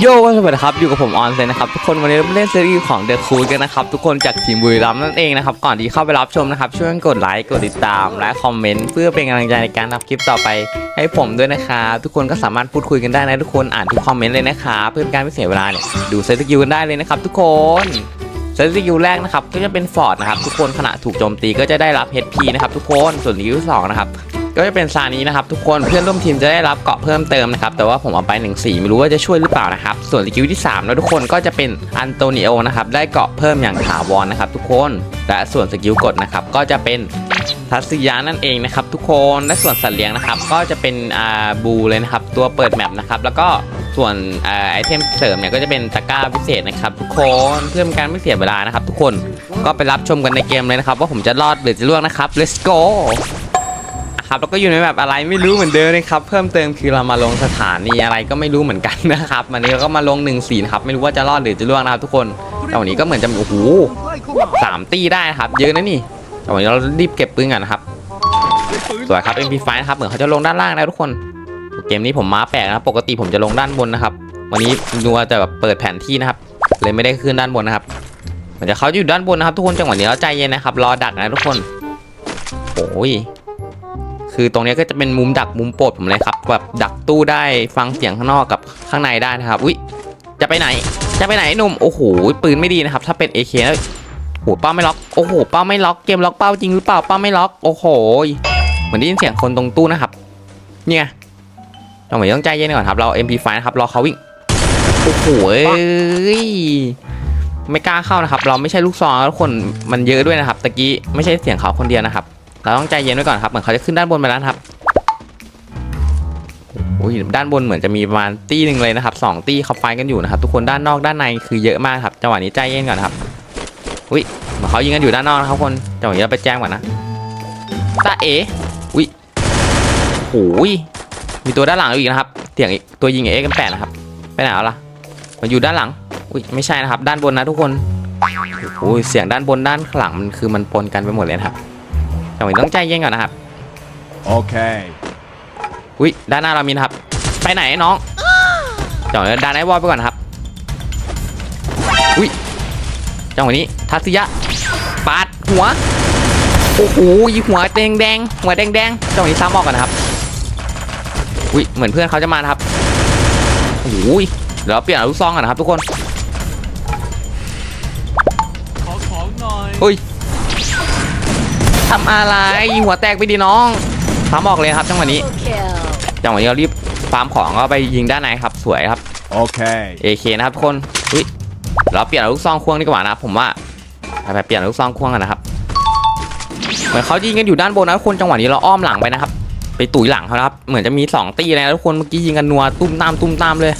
โยสวัสดีครับ อยู่กับผมออนเซนนะครับ ทุกคนวันนี้เราเล่นซีรีส์ของ The Cool กันนะครับ ทุกคนจากทีมบุรีรัมย์นั่นเองนะครับ ก่อนที่เข้าไปรับชมนะครับ ช่วยกดไลค์กดติดตาม และคอมเมนต์เพื่อเป็นกำลังใจในการทำคลิปต่อไป ให้ผมด้วยนะครับทุกคนก็สามารถพูดคุยกันได้นะทุกคนอ่านทุกคอมเมนต์เลยนะครับเพื่อเป็นการไม่เสียเวลาเนี่ยดูเซตสกิลกันได้เลยนะครับทุกคนเซตสกิลแรกนะครับก็จะเป็นฟอร์ดนะครับทุกคนขณะถูกโจมตีก็จะได้รับ HP นะครับทุกคนส่วนสกิลที่สองนะครับ ก็จะเป็นซานี้นะครับทุกคนเพื่อนร่วมทีมจะได้รับเกาะเพิ่มเติมนะครับแต่ว่าผมเอาไป1สีไม่รู้ว่าจะช่วยหรือเปล่านะครับส่วนสกิลที่3แล้วทุกคนก็จะเป็นอันโตนิโอนะครับได้เกาะเพิ่มอย่างถาวรนะครับทุกคนและส่วนสกิลกดนะครับก็จะเป็นทัศยานั่นเองนะครับทุกคนและส่วนสัตว์เลี้ยงนะครับก็จะเป็นอ่าบูเลยนะครับตัวเปิดแมปนะครับแล้วก็ส่วนอไอเทมเสริมเนี่ยก็จะเป็นตะกร้าพิเศษนะครับทุกคนเพื่อเป็นการไม่เสียเวลานะครับทุกคนก็ไปรับชมกันในเกมเลยนะครับว่าผมจะรอดหรือจะล่วงนะครับ let's go ครับแล้วก็อยู่ในแบบอะไรไม่รู้เหมือนเดิมเลยครับเพิ่มเติมคือเรามาลงสถานีอะไรก็ไม่รู้เหมือนกันนะครับวันนี้เราก็มาลง1นึ่งสีนะครับไม่รู้ว่าจะรอดหรือจะล่วงนะครับทุกคนแต่วันนี้ก็เหมือนจะโอ้โหสามตีได้ครับ เยอะนะนี่แต่วันนี้เรารีบเก็บปืนกันนะครับสวยครับ MP5 นะครับเหมือนเขาจะลงด้านล่างนะทุกคนเกมนี้ผมม้าแปลกนะปกติผมจะลงด้านบนนะครับ วันนี้ดูว่าจะแบบเปิดแผนที่นะครับเลยไม่ได้ขึ้นด้านบนนะครับเหมือนจะเขาอยู่ด้านบนนะครับ ทุกคนจังหวะนี้เราใจเย็นนะครับ รอดักนะทุกคนโอ้ย คือตรงนี้ก็จะเป็นมุมดักมุมโปรดผมเลยครับแบบดักตู้ได้ฟังเสียงข้างนอกกับข้างในได้นะครับอุ้ยจะไปไหน จะไปไหนหนุ่มโอ้โหปืนไม่ดีนะครับ ถ้าเป็น AK แล้วโอ้โหเป้าไม่ล็อกโอ้โหเป้าไม่ล็อกเกมล็อกเป้าจริงหรือเปล่าเป้าไม่ล็อกโอ้โหเหมือนได้ยินเสียงคนตรงตู้นะครับ เนี่ยเราเหมือนต้องใจเย็นก่อนครับเรา MP5 นะครับรอเขาวิ่งโอ้โหไม่กล้าเข้านะครับ เราไม่ใช่ลูกซองแล้วคนมันเยอะด้วยนะครับตะกี้ไม่ใช่เสียงเขาคนเดียวนะครับ เราต้องใจเย็นไว้ก่อนครับ เหมือนเขาจะขึ้นด้านบนไปแล้วครับโอ้ยด้านบนเหมือนจะมีประมาณตี้หนึ่งเลยนะครับสองตี้เขาไฟกันอยู่นะครับ ทุกคนด้านนอกด้านในคือเยอะมากครับจังหวะนี้ใจเย็นก่อนครับอุ้ยเหมือนเขายิงกันอยู่ด้านนอกนะครับคนจังหวะนี้เราไปแจ้งก่อนนะตาเออุ้ยโอ้ยมีตัวด้านหลังอีกนะครับเสียงอีกตัวยิงเอกันแปดนะครับไปไหนเอาล่ะมันอยู่ด้านหลังอุ้ยไม่ใช่นะครับ ด้านบนนะทุกคนโอ้ยเสียงด้านบนด้านข้างหลังมันคือมันปนกันไปหมดเลยครับ จังหวะนี้ต้องใจเย็นก่อนนะครับ Okay. อุ้ยด้านหน้าเรามีนะครับ ไปไหนน้องจังหวะนี้ด้านไอ้วอลไปก่อนนะครับอุ้ยจังหวะนี้ทัศยะปาดหัวโอ้โหยิงหัวแดงแดงๆหัวแดงแดงๆจังหวะนี้ซ้ำออกกันนะครับอุ้ยเหมือนเพื่อนเขาจะมานะครับโอ้โหเดี๋ยวเราเปลี่ยนลูกซองกันนะครับทุกคนขอของหน่อยอุ้ย ทำอะไรยิงหัวแตกไปดีน้องซ้ำออกเลยครับจังหวะนี้ kill. จังหวะนี้เรารีบฟาร์มของก็ไปยิงด้านในครับสวยครับ Okay. AK นะครับทุกคนอุ้ยเราเปลี่ยนลูกซองควงดีกว่านะครับผมว่าไปไปเปลี่ยนลูกซองควงกันนะครับเหมือนเขายิงกันอยู่ด้านบนนะทุกคนจังหวะนี้เราอ้อมหลังไปนะครับ ไปตุ๋ยหลังเขานะครับเหมือนจะมีสองตีเลยนะทุกคนเมื่อกี้ยิงกันนัวตุ้มตามตุ้มตามเลย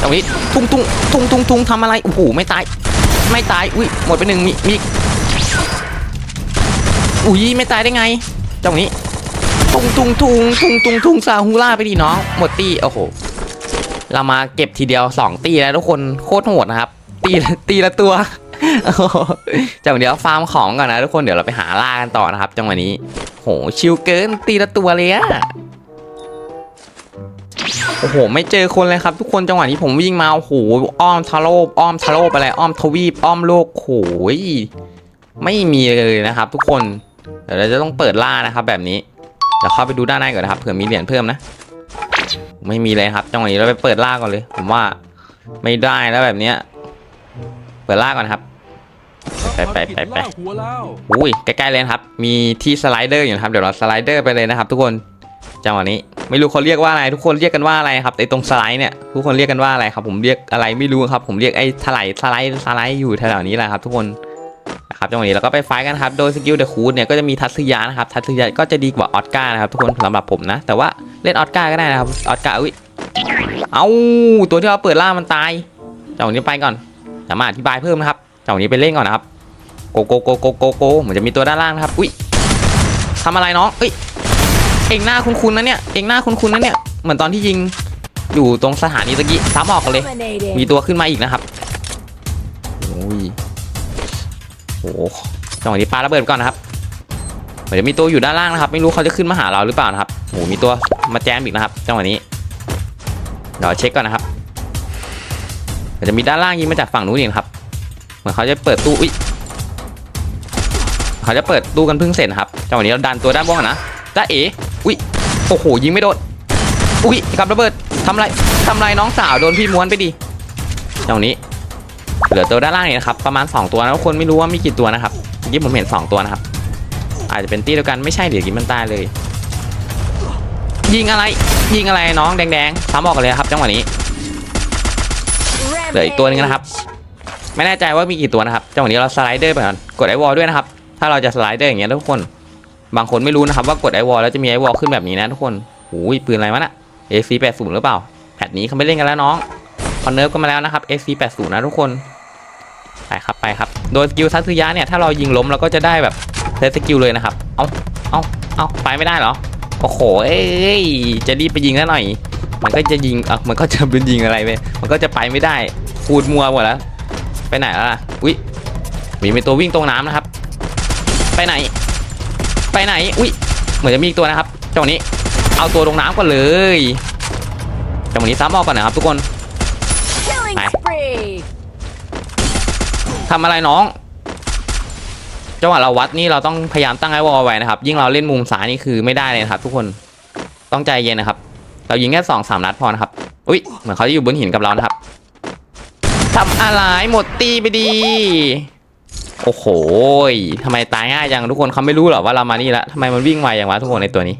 จังหวะนี้ตุ้งตุ้งตุ้งตุ้งตุ้งทำอะไรโอ้โหไม่ตายไม่ตายอุ้ยหมดไปหนึ่งมีมี อุ้ยไม่ตายได้ไงจังหวะนี้ตุงตุงตุงตุงตุงตุงซาฮูล่าไปดิน้องหมดตีโอ้โหเรามาเก็บทีเดียว2ตีแล้วทุกคนโคตรโหดนะครับ ตีตีละตัวโอ้โหจังเดี๋ยวฟาร์มของก่อนนะทุกคนเดี๋ยวเราไปหาล่ากันต่อนะครับ จังหวะนี้โหชิลเกินตีละตัวเลยอะโอ้โห ไม่เจอคนเลยครับ ทุกคนจังหวะนี้ผมวิ่งมาโอ้โหอ้อมทะโลบอ้อมทะโลบไปเลยอ้อมทวีปอ้อมโลกโหยไม่มีเลยนะครับ ทุกคน เดี๋ยวเราจะต้องเปิดล่านะครับแบบนี้เดี๋ยวเข้าไปดูด้านในก่อนนะครับเผื่อมีเหรียญเพิ่มนะ ไม่มีเลยครับจังหวะนี้เราไปเปิดล่าก่อนเลย ผมว่าไม่ได้แล้วแบบเนี้ยเปิดล่าก่อนครับ ไปไปไปไปหัวแล้วอุ้ยใกล้ๆเลยนะครับ มีที่สไลเดอร์อยู่นะครับเดี๋ยวเราสไลเดอร์ไปเลยนะครับ ทุกคนจังหวะนี้ไม่รู้เขาเรียกว่าอะไร ทุกคนเรียกกันว่าอะไรครับไอ้ตรงสไลด์เนี่ยทุกคนเรียกกันว่าอะไรครับ ผมเรียกอะไรไม่รู้ครับ ผมเรียกไอ้ถลายสไลด์สไลด์อยู่แถวๆนี้แหละครับ ทุกคน นะครับจังหวะนี้เราก็ไปไฟกันครับโดยสกิลเดอะคูดเนี่ยก็จะมีทัศยานะครับทัศยาก็จะดีกว่าออสการ์นะครับทุกคนสำหรับผมนะ แต่ว่าเล่นออสการ์ก็ได้นะครับออสการ์อุ้ยเอาตัวที่เราเปิดล่ามันตายจังหวะนี้ไปก่อนสามารถอธิบายเพิ่มนะครับจังหวะนี้ไปเล่นก่อนนะครับโกโกโกโกโกโกเหมือนจะมีตัวด้านล่างนะครับอุ้ยทำอะไรน้องเอ้ยเองหน้าคุ้นๆนะเนี่ยเองหน้าคุ้นๆนะเนี่ยเหมือนตอนที่ยิงอยู่ตรงสถานีตะกี้ซ้ำออกเลย มีตัวขึ้นมาอีกนะครับโอ้ย โหจังหวะนี้ปาระเบิดไปก่อนนะครับเหมือนจะมีตัวอยู่ด้านล่างนะครับ ไม่รู้เขาจะขึ้นมาหาเราหรือเปล่านะครับโหมีตัวมาแจมอีกนะครับ จังหวะนี้เดี๋ยวเช็คก่อนนะครับมันจะมีด้านล่างยิงมาจากฝั่งนู้นเองครับ เหมือนเขาจะเปิดตู้อุ้ยเขาจะเปิดตู้กันเพิ่งเสร็จนะครับ จังหวะนี้เราดันตัวด้านบนก่อนนะจ้าเอ๋อุ้ยโอ้โหยิงไม่โดนอุ้ยกับระเบิดทำไรทำไรน้องสาวโดนพี่ม้วนไปดิจังหวะนี้ เหลือตัวด้านล่างนี่นะครับประมาณ 2 ตัวนะทุกคนไม่รู้ว่ามีกี่ตัวนะครับเมื่ผมเห็น 2 ตัวนะครับ อาจจะเป็นตีเดียวกันไม่ใช่เดี๋ยวกินมันตายเลย ยิงอะไรยิงอะไรน้องแดงๆซ้ำออกกันเลยครับจังหวะนี้เหลืออีกตัวนึงนะครับ ไม่แน่ใจว่ามีกี่ตัวนะครับจังหวะนี้เราสไลเดอร์ไปก่อนกดไอวอลด้วยนะครับ ถ้าเราจะสไลเดอร์อย่างเงี้ยทุกคน บางคนไม่รู้นะครับว่ากดไอวอลแล้วจะมีไอวอลขึ้นแบบนี้นะทุกคนโอ้ยปืนอะไรวะน่ะ AC 80 หรือเปล่าแพทนี้เขาไม่เล่นกันแล้วน้อง คอนเนิร์ฟกันมาแล้วนะครับ AC 80 นะทุกคนไปครับไปครับ โดยสกิลซัตสึยะเนี่ยถ้าเรายิงล้มเราก็จะได้แบบเซตสกิลเลยนะครับ เอาเอาเอาไปไม่ได้เหรอ โอ้โห เอ้ย จะรีบไปยิงซะหน่อย มันก็จะยิงอะมันก็จะเป็นยิงอะไรไปมันก็จะไปไม่ได้พูดมัวหมดแล้ว ไปไหนแล้วล่ะ อุ้ยมีเป็นตัววิ่งตรงน้ำนะครับ ไปไหน ไปไหน อุ้ยเหมือนจะมีอีกตัวนะครับจังหวะนี้ เอาตัวลงน้ำก่อนเลยจังหวะนี้ซ้ำออกก่อนนะครับทุกคน ทำอะไรน้อง จังหวะเราวัดนี่เราต้องพยายามตั้งไอ้วอลไว้นะครับ ยิ่งเราเล่นมุมซ้ายนี่คือไม่ได้เลยนะครับ ทุกคนต้องใจเย็นนะครับ เรายิงแค่สองสามนัดพอนะครับ อุ้ยเหมือนเขาจะอยู่บนหินกับเรานะครับทำอะไรหมดตีไปดีโอ้โหทำไมตายง่ายจังทุกคนเขาไม่รู้หรอว่าเรามานี่แล้วทำไมมันวิ่งไวอย่างวะทุกคนในตัวนี้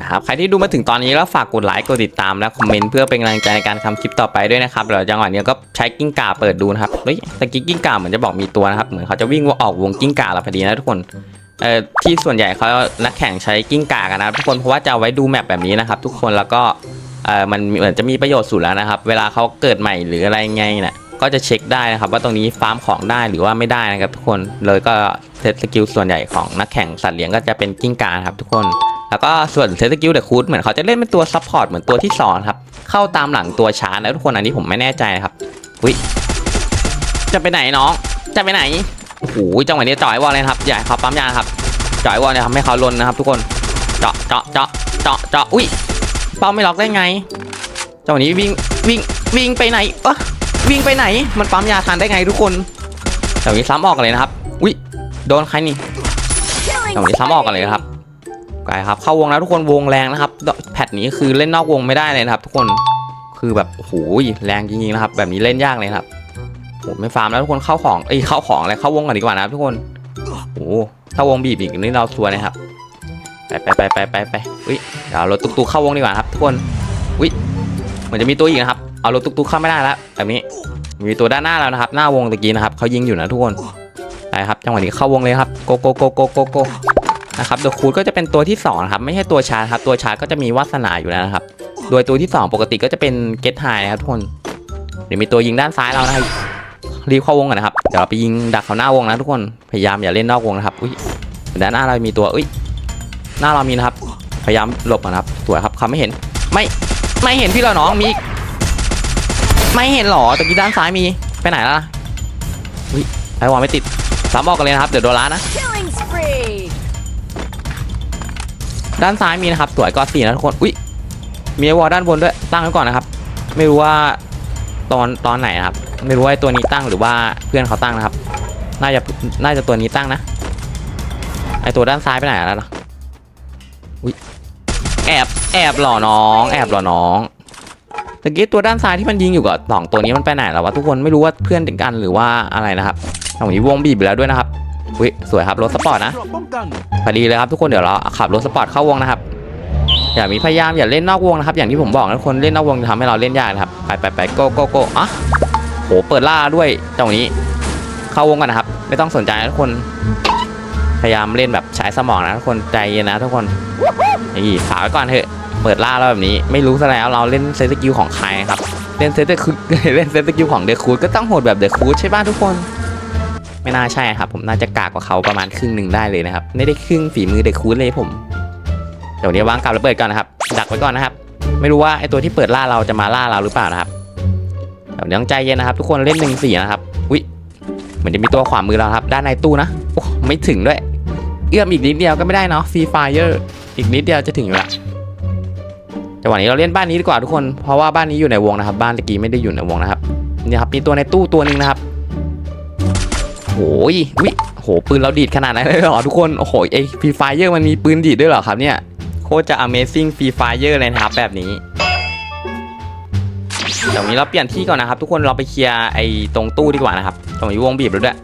นะครับใครที่ดูมาถึงตอนนี้แล้วฝากกดไลค์กดติดตามและคอมเมนต์เพื่อเป็นกำลังใจในการทำคลิปต่อไปด้วยนะครับเดี๋ยวจังหวะนี้ก็ใช้กิ้งก่าเปิดดูนะครับเฮ้ยตะกี้กิ้งก่าเหมือนจะบอกมีตัวนะครับเหมือนเขาจะวิ่งออกวงกิ้งก่าเราพอดีนะทุกคนเอ่อที่ส่วนใหญ่เขานักแข่งใช้กิ้งก่ากันนะทุกคนเพราะว่าจะเอาไว้ดูแมปแบบนี้นะครับทุกคนแล้วก็เอ่อมันเหมือนจะมีประโยชน์สุดแล้วนะครับ เวลาเขาเกิดใหม่หรืออะไรไงเนี่ยก็จะเช็คได้นะครับ ว่าตรงนี้ฟาร์มของได้หรือว่าไม่ได้นะครับ ทุกคนเลยก็เซตสกิลส่วนใหญ่ของนักแข่งสัตว์เลี้ยงก็จะเป็นกิ้งก่านะครับทุกคน แล้วก็ส่วนเซตสกิลเดอะคูดเหมือนเขาจะเล่นเป็นตัวซัพพอร์ตเหมือนตัวที่สองครับ เข้าตามหลังตัวช้านะทุกคนอันนี้ผมไม่แน่ใจครับอุ้ยจะไปไหนน้อง จะไปไหนโอ้โหจังหวะนี้จ่อยวอลเลยครับอย่าให้เขาปั๊มยานครับจ่อยวอลเนี่ยทำให้เขาลนนะครับทุกคนเจาะเจาะเจาะเจาะเจาะอุ้ยเป้าไม่ล็อกได้ไงจังหวะนี้วิ่งวิ่งวิ่งไปไหนวะวิ่งไปไหน มันปั๊มยาทันได้ไงทุกคนแต่วันนี้ซ้ำออกเลยนะครับอุ้ยโดนใครนี่ Killing แต่วันนี้ซ้ำออกกันเลยครับ ไกลครับเข้าวงแล้วทุกคนวงแรงนะครับ แพทนี้คือเล่นนอกวงไม่ได้เลยนะครับ ทุกคนคือแบบโอ้โหแรงจริงๆนะครับ แบบนี้เล่นยากเลยครับโอ้ไม่ฟาร์มแล้วทุกคนเข้าของเอ้ยเข้าของอะไรเข้าวงกันดีกว่านะครับทุกคนโอ้ถ้าวงบีบอีกนี่เราทัวร์นะครับไปไปไปไปไปไปอุ้ยเดี๋ยวเอารถตุ๊กๆเข้าวงดีกว่านะครับ ทุกคนอุ้ยเหมือนจะมีตัวอีกนะครับเอารถตุ๊กๆเข้าไม่ได้แล้วแบบนี้มีตัวด้านหน้าแล้วนะครับ หน้าวงตะกี้นะครับเขายิงอยู่นะทุกคนไปครับจังหวะนี้เข้าวงเลยครับโกโกโกโกโกโก นะครับเดอะคูดก็จะเป็นตัวที่สองนะครับไม่ใช่ตัวชาครับตัวชาก็จะมีวาสนาอยู่แล้วนะครับ โดยตัวที่สองปกติก็จะเป็นเกตไฮนะครับทุกคนเดี๋ยวมีตัวยิงด้านซ้ายเรานะครับรีบเข้าวงกันนะครับเดี๋ยวเราไปยิงดักเขาหน้าวงนะทุกคนพยายามอย่าเล่นนอกวงนะครับอุ้ยด้านหน้าเรามีตัวอุ้ยหน้าเรามีนะครับ พยายามหลบก่อนนะครับสวยครับเขาไม่เห็นไม่ไม่เห็นพี่เราน้องมีไม่เห็นหรอตะกี้ด้านซ้ายมีไปไหนแล้วล่ะอุ้ยไอวอลไม่ติดสามบอกกันเลยนะครับเดี๋ยวโดนล้านนะ ด้านซ้ายมีนะครับสวยก็สี่นะทุกคนอุ้ยมีวอลด้านบนด้วยตั้งไว้ก่อนนะครับ ไม่รู้ว่าตอนตอนไหนนะครับ ไม่รู้ว่าตัวนี้ตั้งหรือว่าเพื่อนเขาตั้งนะครับ น่าจะน่าจะตัวนี้ตั้งนะไอตัวด้านซ้ายไปไหนแล้วล่ะอุ้ยแอบแอบหล่อน้อง แอบหล่อน้องตะกี้ตัวด้านซ้ายที่มันยิงอยู่กับสองตัวนี้มันไปไหนแล้ววะทุกคนไม่รู้ว่าเพื่อนกันหรือว่าอะไรนะครับตรงนี้วงบีบไปแล้วด้วยนะครับ อุ้ยสวยครับรถสปอร์ตนะพอดีเลยครับทุกคนเดี๋ยวเราขับรถสปอร์ตเข้าวงนะครับอย่ามีพยายามอย่าเล่นนอกวงนะครับ อย่างที่ผมบอกนะทุกคนเล่นนอกวงจะทำให้เราเล่นยากนะครับไปไปไปโกโกโกอะโหเปิดล่าด้วยจังหนี้ เข้าวงกันนะครับ ไม่ต้องสนใจนะทุกคนพยายามเล่นแบบใช้สมองนะทุกคนใจเย็นนะทุกคนนี่ฝากไว้ก่อนเถอะเปิดล่าแล้วแบบนี้ ไม่รู้ซะแล้วเราเล่นเซตสกิลของใครครับเล่นเซตคือเล่นเซตสกิลของเดอะคูดก็ต้องโหดแบบเดอะคูดใช่ป่ะทุกคน ไม่น่าใช่ครับ ผมน่าจะกากกว่าเขาประมาณครึ่งหนึ่งได้เลยนะครับไม่ได้ครึ่งฝีมือเด็กคูดเลยผมเดี๋ยวนี้วางกับระเบิดก่อนนะครับ ดักไว้ก่อนนะครับ ไม่รู้ว่าไอตัวที่เปิดล่าเราจะมาล่าเราหรือเปล่านะครับเดี๋ยวต้องใจเย็นนะครับ ทุกคนเล่นหนึ่งสี่นะครับอุ้ยเหมือนจะมีตัวขวามือเราครับ ด้านในตู้นะโอ้ไม่ถึงด้วย เอื้อมอีกนิดเดียวก็ไม่ได้เนาะฟรีไฟเออร์อีกนิดเดียวจะถึงอยู่ละจังหวะนี้เราเล่นบ้านนี้ดีกว่าทุกคน เพราะว่าบ้านนี้อยู่ในวงนะครับ บ้านตะกี้ไม่ได้อยู่ในวงนะครับ นี่ครับ มีตัวในตู้ตัวหนึ่งนะครับ โอ้ยวิโหปืนเราดีดขนาดนั้นเลยเหรอทุกคนโอ้โหไอฟรีไฟเยอร์มันมีปืนดีดด้วยเหรอครับเนี่ยโคตรจะ Amazing ฟีไฟเยอร์เลยนะครับแบบนี้เดี๋ยววันนี้เราเปลี่ยนที่ก่อนนะครับ ทุกคนเราไปเคลียร์ไอ้ตรงตู้ดีกว่านะครับตรงนี้วงบีบแล้วด้วย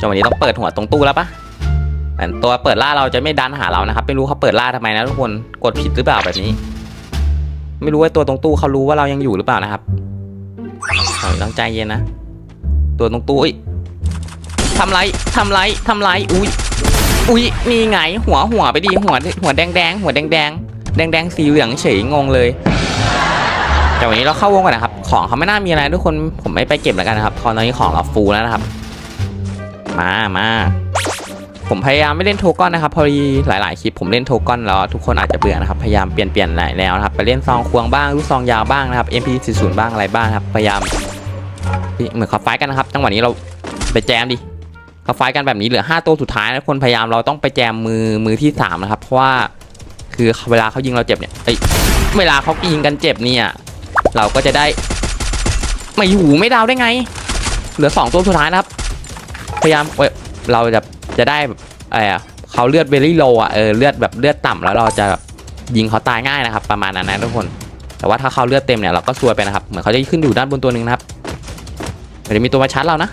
จังหวะนี้ต้องเปิดหัวตรงตู้แล้วปะแต่ตัวเปิดล่าเราจะไม่ดันหาเรานะครับ ไม่รู้เขาเปิดล่าทำไมนะทุกคนกดผิดหรือเปล่าแบบนี้ ไม่รู้ว่าตัวตรงตู้เขารู้ว่าเรายังอยู่หรือเปล่านะครับต้องใจเย็นนะ ตัวตรงตู้เอ้ยทำไรทำไรทำไรอุ้ยอุ้ยนี่ไงหัวหัวไปดีหัวหัวแดงแดงหัวแดงแดงแดงแดงสีเหลืองเฉยงงเลยแต่วันนี้เราเข้าวงก่อนนะครับ ของเขาไม่น่ามีอะไรทุกคนผมไม่ไปเก็บแล้วกันนะครับตอนนี้ของเราฟูลแล้วนะครับ มามาผมพยายามไม่เล่นโทก้อนนะครับพอดีหลาย ๆ คลิปผมเล่นโทก้อนแล้วทุกคนอาจจะเบื่อนะครับพยายามเปลี่ยนเปลี่ยนหลายแนวนะครับไปเล่นซองควงบ้างลูกซองยาวบ้างนะครับ MP40 บ้างอะไรบ้างครับพยายาม นี่เหมือนเขาไฟกันนะครับจังหวะนี้เราไปแจมดิเขาไฟกันแบบนี้เหลือ 5 ตัวสุดท้ายนะคนพยายามเราต้องไปแจมมือมือที่สามนะครับเพราะว่าคือเวลาเขายิงเราเจ็บเนี่ยเอ้ยเวลาเขายิงกันเจ็บเนี่ยเราก็จะได้ไม่หูไม่ดาวได้ไง เหลือสองตัวสุดท้ายนะครับ พยายามเว้ยเราจะจะได้แบบอะไอเขาเลือดเวลี่โลอะเออเลือดแบบเลือดต่ำแล้วเราจะยิงเขาตายง่ายนะครับ ประมาณนั้นนะทุกคน แต่ว่าถ้าเขาเลือดเต็มเนี่ยเราก็ซวยไปนะครับเหมือนเขาจะขึ้นอยู่ด้านบนตัวหนึ่งนะครับ เดี๋ยวมีตัวมาชาร์จเรานะ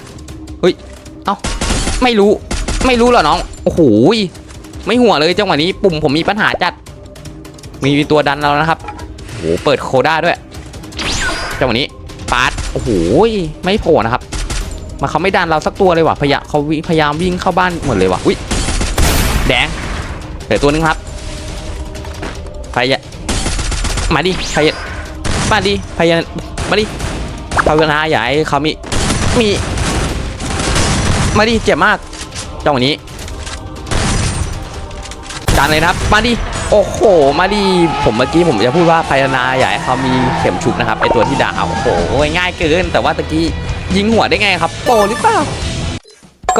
เฮ้ย เอ้า ไม่รู้ ไม่รู้เหรอน้อง โอ้โห ไม่หัวเลยจังหวะนี้ปุ่มผมมีปัญหาจัด มีตัวดันเรานะครับโอ้โหเปิดโคด้าด้วย จังหวะนี้ปาดโอ้โห ไม่โผล่นะครับ มาเขาไม่ดันเราสักตัวเลยว่ะ พยายามเขาวิพยายามวิ่งเข้าบ้านหมดเลยว่ะ อุ้ย แดงเหลือตัวนึงครับพยายามาดิพยายามาดิพยายามมาดิภาวนาอย่าให้เขามี มีมาดิเจ็บมากจังหวะนี้จานเลยนะครับ มาดิโอ้โห มาดิผมเมื่อกี้ผมจะพูดว่าพยานาอย่าให้เขามีเข็มชุบนะครับไอตัวที่ด่าโอ้โหง่ายเกิน แต่ว่าตะกี้ยิงหัวได้ไงครับ โปหรือเปล่า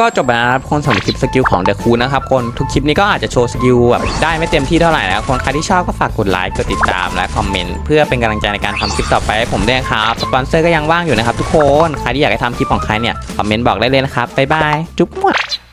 ก็จบไปแล้วนะครับคนสำหรับคลิปสกิลของเดอะคูนะครับคนทุกคลิปนี้ก็อาจจะโชว์สกิลแบบได้ไม่เต็มที่เท่าไหร่นะคนใครที่ชอบก็ฝากกดไลค์กดติดตามและคอมเมนต์เพื่อเป็นกำลังใจในการทำคลิปต่อไปให้ผมด้วยนะครับสปอนเซอร์ก็ยังว่างอยู่นะครับทุกคนใครที่อยากให้ทำคลิปของใครเนี่ยคอมเมนต์บอกได้เลยนะครับบ๊ายบายจุ๊บ